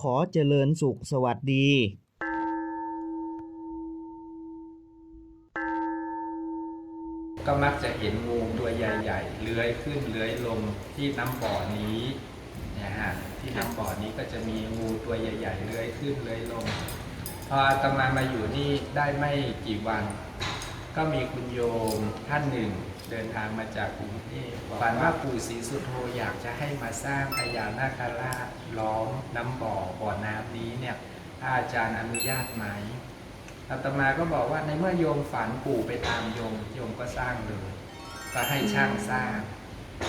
ขอเจริญสุขสวัสดีก็มักจะเห็นงูตัวใหญ่ๆ เลื้อยขึ้นเลื้อยลงที่น้ำบ่อนี้นะฮะที่น้ำบ่อนี้ก็จะมีงูตัวใหญ่ ๆ เลื้อยขึ้นเลื้อยลง พอตมามาอยู่นี่ได้ไม่กี่วัน ก็มีคุณโยมท่านหนึ่ง เดินทางมาจากกรุงเทพฝันว่าปู่ศรีสุโธอยากจะให้มาสร้างพญานาคราชล้อมน้ำบ่อบ่อน้ำนี้เนี่ยถ้าอาจารย์อนุญาตไหมอาตมาก็บอกว่าในเมื่อโยมฝันปู่ไปตามโยมโยมก็สร้างเลย ก็ให้ช่างสร้าง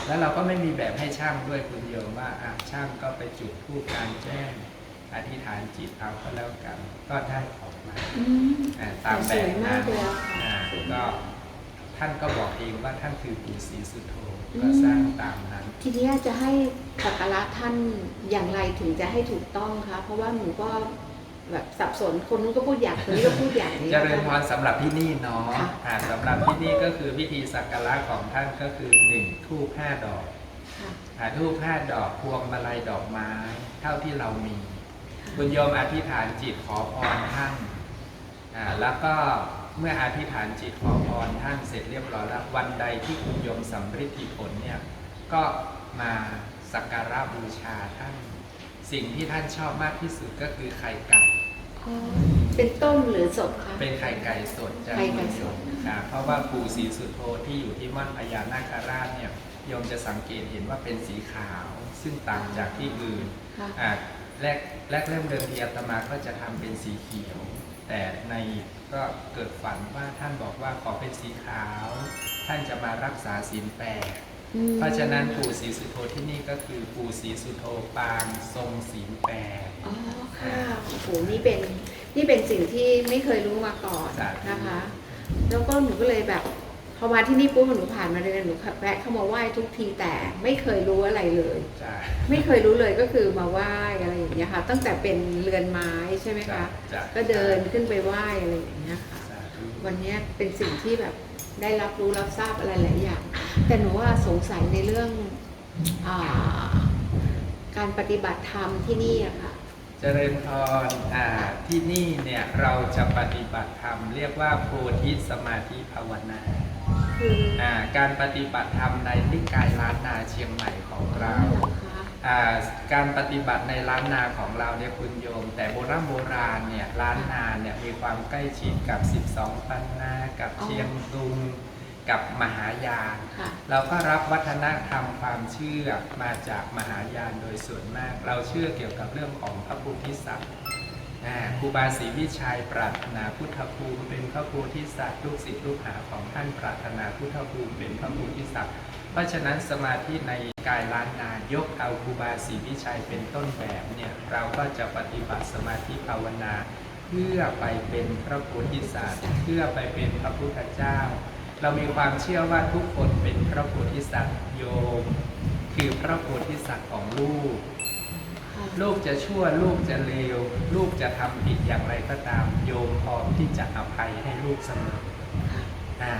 แล้วเราก็ไม่มีแบบให้ช่างด้วยคุณโยมว่าอะช่างก็ไปจุดธูปกลารแจ้งอธิษฐานจิตเอาก็แล้วกัน ก็ได้ออกมาอืมอ่าตามแบสวบยมานั้กนเลยอะค่ะอ่าสวยก็มาก ท่านก็บอกเองว่าท่านคือปู่ศรีสุโธอืมก็สร้างตามนั้น ทีนี้จะให้สักการะท่านอย่างไรถึงจะให้ถูกต้องคะเพราะว่าหนูก็แบบสับสนคนนู้นก็พูดอย่างคนนี้ก็พูดอย่างนี้เจริญพรสำหรับที่นี่เนาะค่ะอ่าสำหรับที่นี่ก็คือพิธีสักการะของท่านก็คือหนึ่งทูปห้าดอกค่ะหาทูปห้าดอกพวงมาลัยดอกไม้เท่าที่เรามีคุณโยมอธิษฐานจิตขอพรท่านอ่าแล้วก็ เมื่ออธิษฐานจิตขอพรท่านเสร็จเรียบร้อยแล้ว วันใดที่คุณโยมสำเร็จผลเนี่ยก็มาสักการะบูชาท่าน สิ่งที่ท่านชอบมากที่สุดก็คือไข่ไก่อ๋อเป็นต้มหรือสดคะเป็นไข่ไก่สดจากไข่ไก่คุณโยมสดค่ะเพราะว่าปู่ศรีสุโธที่อยู่ที่ม่อนพญานาคราชเนี่ยโยมจะสังเกตเห็นว่าเป็นสีขาว ซึ่งต่างจากที่อื่นค่ะอ่าแรกแรกเริ่มเดิมทีอาตมาก็จะทำเป็นสีเขียว แต่ใน ก็เกิดฝันว่าท่านบอกว่าขอเป็นสีขาว ท่านจะมารักษาศีลแปดอืมเพราะฉะนั้นปู่ศรีสุโธที่นี่ก็คือปู่ศรีสุโธปางทรงศีลแปดอ๋อค่ะโอ้โหนี่เป็นนี่เป็นสิ่งที่ไม่เคยรู้มาก่อนสาธุนะคะ แล้วก็หนูก็เลยแบบ พอมาที่นี่ปุ๊บหนูผ่านมาเลยนหนูแวะเข้ามาไหว้ทุกทีแต่ไม่เคยรู้อะไรเลยจ้าไม่เคยรู้เลยก็คือมาไหว้อะไรอย่างเงี้ยค่ะ ตั้งแต่เป็นเรือนไม้ใช่ไหมจ้าคะจ้าก็เดินขึ้นไปไหว้อะไรอย่างเงี้ยค่ะสาธุวันเนี้ยเป็นสิ่งที่แบบได้รับรู้รับทราบอะไรหลายอย่าง แต่หนูว่าสงสัยในเรื่องอาการปฏิบัติธรรมที่นี่อะค่ะ เจริญพรอ่าที่นี่เนี่ยเราจะปฏิบัติธรรมเรียกว่าโพธิสมาธิภาวนาคืออ่าการปฏิบัติธรรมในนิกายล้านนาเชียงใหม่ของเราเหรอคะอ่าการปฏิบัติในล้านนาของเราเนี่ยคุณโยม แต่โบราณโบราณเนี่ยล้านนาเนี่ยมีความใกล้ชิดกับ 12 ปันนา กับเชียงตุง กับมหายาน ค่ะเราก็รับวัฒนธรรมความเชื่อมาจากมหายานโดยส่วนมาก เราเชื่อเกี่ยวกับเรื่องของพระพุทธสัตว์อ่าครูบาศรีวิชัยปรารถนาพุทธภูมิเป็นพระโพธิสัตว์ลูกศิษย์ลูกหาของท่านปรารถนาพุทธภูมิเป็นพระโพธิสัตว์ เพราะฉะนั้นสมาธิในกายล้านนายกเอาครูบาศรีวิชัยเป็นต้นแบบเนี่ยเราก็จะปฏิบัติสมาธิภาวนา เพื่อไปเป็นพระโพธิสัตว์เพื่อไปเป็นพระพุทธเจ้า เรามีความเชื่อว่าทุกคนเป็นพระโพธิสัตว์โยม คือพระโพธิสัตว์ของลูกค่ะลูกจะชั่วลูกจะเลว ลูกจะทำผิดอย่างไรก็ตามโยมพร้อมที่จะอภัยให้ลูกเสมอค่ะอ่า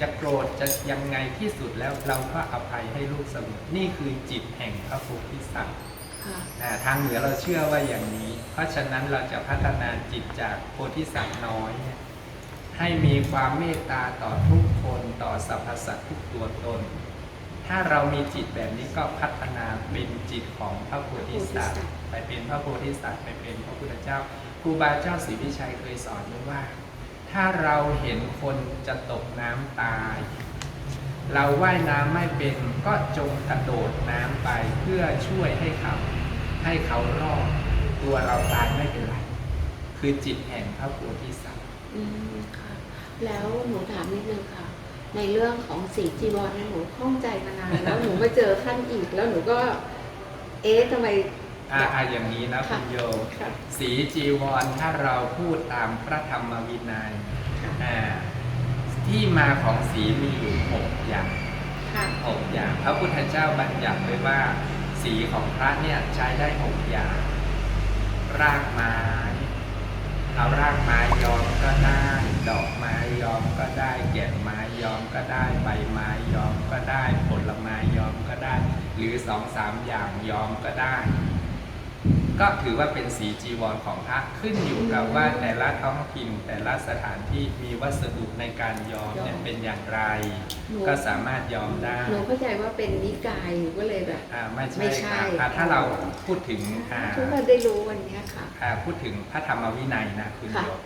จะโกรธจะยังไงที่สุดแล้วเราก็อภัยให้ลูกเสมอนี่คือจิตแห่งพระโพธิสัตว์ค่ะอ่าทางเหนือเราเชื่อว่าอย่างนี้ เพราะฉะนั้นเราจะพัฒนาจิตจากโพธิสัตว์น้อยเนี่ย ให้มีความเมตตาต่อทุกคนต่อสรรพสัตว์ทุกตัวตน ถ้าเรามีจิตแบบนี้ก็พัฒนาเป็นจิตของพระโพธิสัตว์ ไปเป็นพระโพธิสัตว์ไปเป็นพระพุทธเจ้าครูบาเจ้าศรีวิชัยเคยสอนไว้ว่า ถ้าเราเห็นคนจะตกน้ำตาย เราว่ายน้ำไม่เป็นก็จงกระโดดน้ำไปเพื่อช่วยให้เขาให้เขารอดตัวเราตายไม่เป็นไรคือจิตแห่งพระโพธิสัตว์ค่ะ แล้วหนูถามนิดนึงค่ะ ในเรื่องของสีจีวรเนี่ยหนูข้องใจมานานแล้วหนูมาเจอท่านอีก แล้วหนูก็ เอ๊ะทำไม อ่าอ่าอย่างนี้นะค่ะคุณโยมค่ะ สีจีวรถ้าเราพูดตามพระธรรมวินัยค่ะอ่าที่มาของสีมีอยู่หกอย่างค่ะหกอย่าง พระพุทธเจ้าบัญญัติไว้ว่า สีของพระเนี่ยใช้ได้หกอย่าง รากไม้ เอารากไม้ย้อมก็ได้ ดอกไม้ย้อมก็ได้ แก่นไม้ย้อมก็ได้ ใบไม้ย้อมก็ได้ ผลไม้ย้อมก็ได้ หรือสองสามอย่างย้อมก็ได้ ก็ถือว่าเป็นสีจีวรของพระขึ้นอยู่กับว่าแต่ละท้องถิ่นแต่ละสถานที่มีวัสดุในการย้อมเนี่ยเป็นอย่างไรหนูก็สามารถย้อมได้หนูเข้าใจว่าเป็นนิกายหนูก็เลยแบบอ่าไม่ไม่ใช่ใช่ครับอ่าถ้าเราพูดถึงอ่าทุกคนได้รู้วันเนี้ยค่ะอ่าพูดถึงพระธรรมวินัยนะคุณค่ะโยม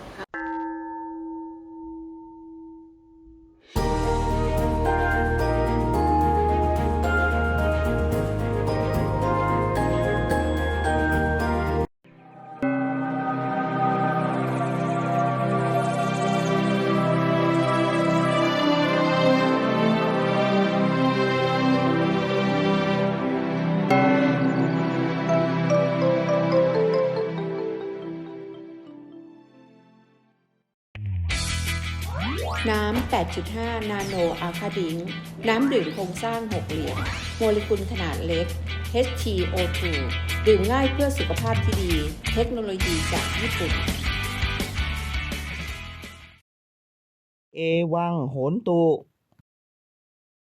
น้ำ 8.5 นาโนอะคาดิงน้ำดื่มโครงสร้างหกเหลี่ยม โมเลกุลขนาดเล็ก HTO2 ดื่มง่ายเพื่อสุขภาพที่ดี เทคโนโลยีจากญี่ปุ่น เอวังโหนตุ